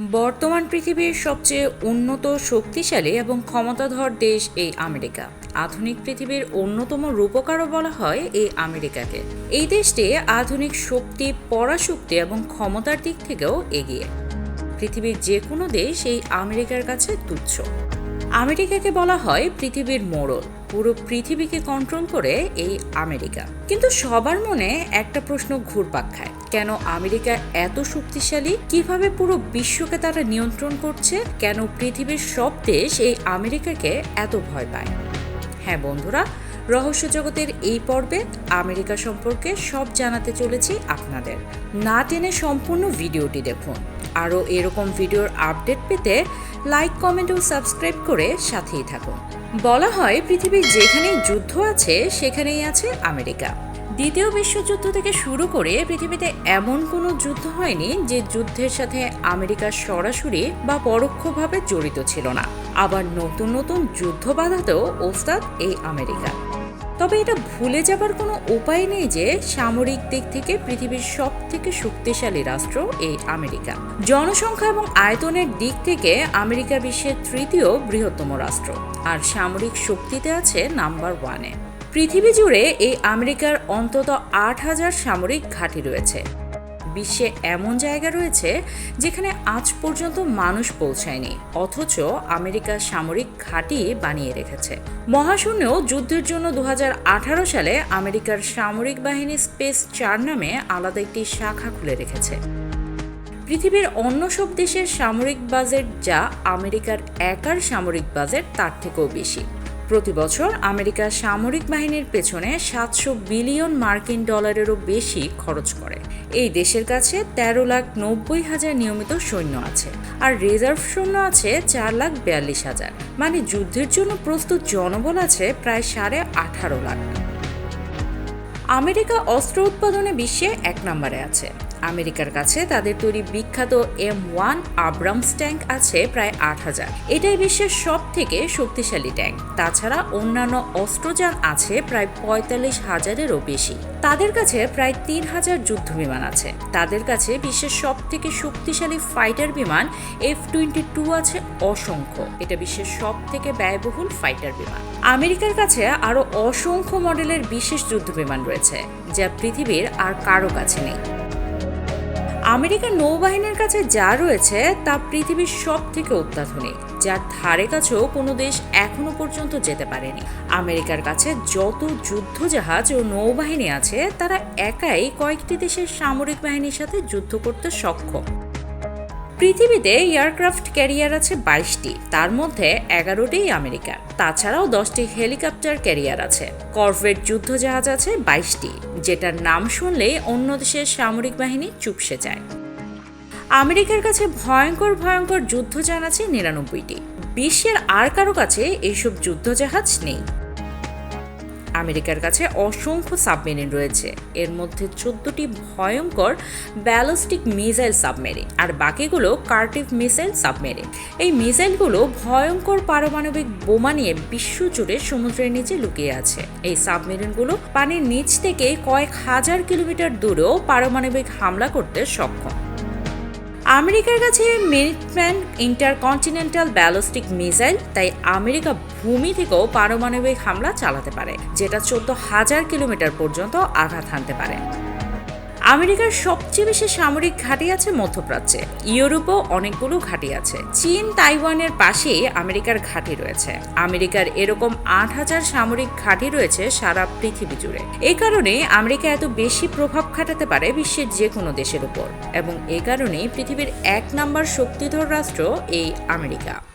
বর্তমান পৃথিবীর সবচেয়ে উন্নত, শক্তিশালী এবং ক্ষমতাধর দেশ এই আমেরিকা। আধুনিক পৃথিবীর অন্যতম রূপকারও বলা হয় এই আমেরিকাকে। এই দেশটি আধুনিক শক্তি, পরাশক্তি এবং ক্ষমতার দিক থেকেও এগিয়ে। পৃথিবীর যে কোনো দেশ এই আমেরিকার কাছে তুচ্ছ। আমেরিকাকে বলা হয় পৃথিবীর মোড়ল। পুরো পৃথিবীকে কন্ট্রোল করে এই আমেরিকা। কিন্তু সবার মনে একটা প্রশ্ন ঘুরপাক খায়। কেন আমেরিকা এত শক্তিশালী? কীভাবে পুরো বিশ্বকে তারা নিয়ন্ত্রণ করছে? কেন পৃথিবীর সব দেশ এই আমেরিকাকে এত ভয় পায়? হ্যাঁ বন্ধুরা, রহস্য জগতের এই পর্বে আমেরিকা সম্পর্কে সব জানাতে চলেছি আপনাদের। না টেনে সম্পূর্ণ ভিডিওটি দেখুন। আরও এরকম ভিডিওর আপডেট পেতে লাইক, কমেন্ট ও সাবস্ক্রাইব করে সাথেই থাকুন। বলা হয় পৃথিবীর যেখানেই যুদ্ধ আছে, সেখানেই আছে আমেরিকা। দ্বিতীয় বিশ্বযুদ্ধ থেকে শুরু করে পৃথিবীতে এমন কোনো যুদ্ধ হয়নি যে যুদ্ধের সাথে আমেরিকা সরাসরি বা পরোক্ষভাবে জড়িত ছিল না। আবার নতুন নতুন যুদ্ধ বাধাতেও ওস্তাদ এই আমেরিকা। তবে এটা ভুলে যাবার কোনো উপায় নেই যে সামরিক দিক থেকে পৃথিবীর সব থেকে শক্তিশালী রাষ্ট্র এই আমেরিকা। জনসংখ্যা এবং আয়তনের দিক থেকে আমেরিকা বিশ্বের তৃতীয় বৃহত্তম রাষ্ট্র। আর সামরিক শক্তিতে আছে নাম্বার ওয়ানে। পৃথিবী জুড়ে এই আমেরিকার অন্তত আট হাজার সামরিক ঘাঁটি রয়েছে। বিশ্বে এমন জায়গা রয়েছে যেখানে আজ পর্যন্ত মানুষ পৌঁছায়নি, অথচ আমেরিকা সামরিক ঘাঁটি বানিয়ে রেখেছে। মহাশূন্যেও যুদ্ধের জন্য দু হাজার আঠারো সালে আমেরিকার সামরিক বাহিনী স্পেস চার নামে আলাদা একটি শাখা খুলে রেখেছে। পৃথিবীর অন্য সব দেশের সামরিক বাজেট যা আমেরিকার একার সামরিক বাজেট, তার থেকেও বেশি। প্রতি বছর আমেরিকা সামরিক বাহিনীর পেছনে সাতশো বিলিয়ন মার্কিন ডলারেরও বেশি খরচ করে। এই দেশের কাছে তেরো লাখ নব্বই হাজার নিয়মিত সৈন্য আছে আর রিজার্ভ সৈন্য আছে চার লাখ বিয়াল্লিশ হাজার। মানে যুদ্ধের জন্য প্রস্তুত জনবল আছে প্রায় সাড়ে আঠারো লাখ। আমেরিকা অস্ত্র উৎপাদনে বিশ্বে এক নম্বরে আছে। আমেরিকার কাছে। তাদের তৈরি বিখ্যাত এম ওয়ান আব্রামস ট্যাঙ্ক আছে প্রায় আট হাজার। এটাই বিশ্বের সব থেকে শক্তিশালী ট্যাঙ্ক। তাছাড়া অন্যান্য অস্ত্রযান আছে প্রায় পঁয়তাল্লিশ হাজারেরও বেশি। তাদের কাছে প্রায় তিন হাজার যুদ্ধ বিমান আছে। তাদের কাছে বিশ্বের সব থেকে শক্তিশালী ফাইটার বিমান এফ টোয়েন্টি টু আছে অসংখ্য। এটা বিশ্বের সব থেকে ব্যয়বহুল ফাইটার বিমান। আমেরিকার কাছে আরও অসংখ্য মডেলের বিশেষ যুদ্ধ বিমান রয়েছে, যা পৃথিবীর আর কারও কাছে নেই। আমেরিকার নৌবাহিনীর কাছে যা রয়েছে তা পৃথিবীর সব থেকে অত্যাধুনিক, যার ধারে কাছেও কোনো দেশ এখনও পর্যন্ত যেতে পারেনি। আমেরিকার কাছে যত যুদ্ধ জাহাজ ও নৌবাহিনী আছে, তারা একাই কয়েকটি দেশের সামরিক বাহিনীর সাথে যুদ্ধ করতে সক্ষম। পৃথিবীতে এয়ারক্রাফট ক্যারিয়ার আছে বাইশটি, তার মধ্যে এগারোটিই আমেরিকার। তাছাড়াও দশটি হেলিকপ্টার ক্যারিয়ার আছে। করভেট যুদ্ধজাহাজ আছে বাইশটি, যেটার নাম শুনলেই অন্য দেশের সামরিক বাহিনী চুপসে যায়। আমেরিকার কাছে ভয়ঙ্কর ভয়ঙ্কর যুদ্ধযান আছে নিরানব্বইটি। বিশ্বের আর কারও কাছে এইসব যুদ্ধজাহাজ নেই। আমেরিকার কাছে অসংখ্য সাবমেরিন রয়েছে। এর মধ্যে চোদ্দটি ভয়ঙ্কর ব্যালিস্টিক মিসাইল সাবমেরিন আর বাকিগুলো কার্টিভ মিসাইল সাবমেরিন। এই মিসাইলগুলো ভয়ঙ্কর পারমাণবিক বোমা নিয়ে বিশ্বজুড়ে সমুদ্রের নিচে লুকিয়ে আছে। এই সাবমেরিনগুলো পানির নিচ থেকে কয়েক হাজার কিলোমিটার দূরেও পারমাণবিক হামলা করতে সক্ষম। আমেরিকার কাছে মিনিটম্যান ইন্টারকন্টিনেন্টাল ব্যালিস্টিক মিসাইল, তাই আমেরিকা ভূমি থেকেও পারমাণবিক হামলা চালাতে পারে, যেটা চোদ্দ হাজার কিলোমিটার পর্যন্ত আঘাত হানতে পারে। আমেরিকার সবচেয়ে বেশি সামরিক ঘাঁটি আছে মধ্যপ্রাচ্যে। ইউরোপেও অনেকগুলো ঘাঁটি আছে। চীন, তাইওয়ানের পাশেই আমেরিকার ঘাঁটি রয়েছে। আমেরিকার এরকম আট হাজার সামরিক ঘাঁটি রয়েছে সারা পৃথিবী জুড়ে। এই কারণে আমেরিকা এত বেশি প্রভাব খাটাতে পারে বিশ্বের যে কোনো দেশের উপর। এবং এ কারণেই পৃথিবীর এক নম্বর শক্তিধর রাষ্ট্র এই আমেরিকা।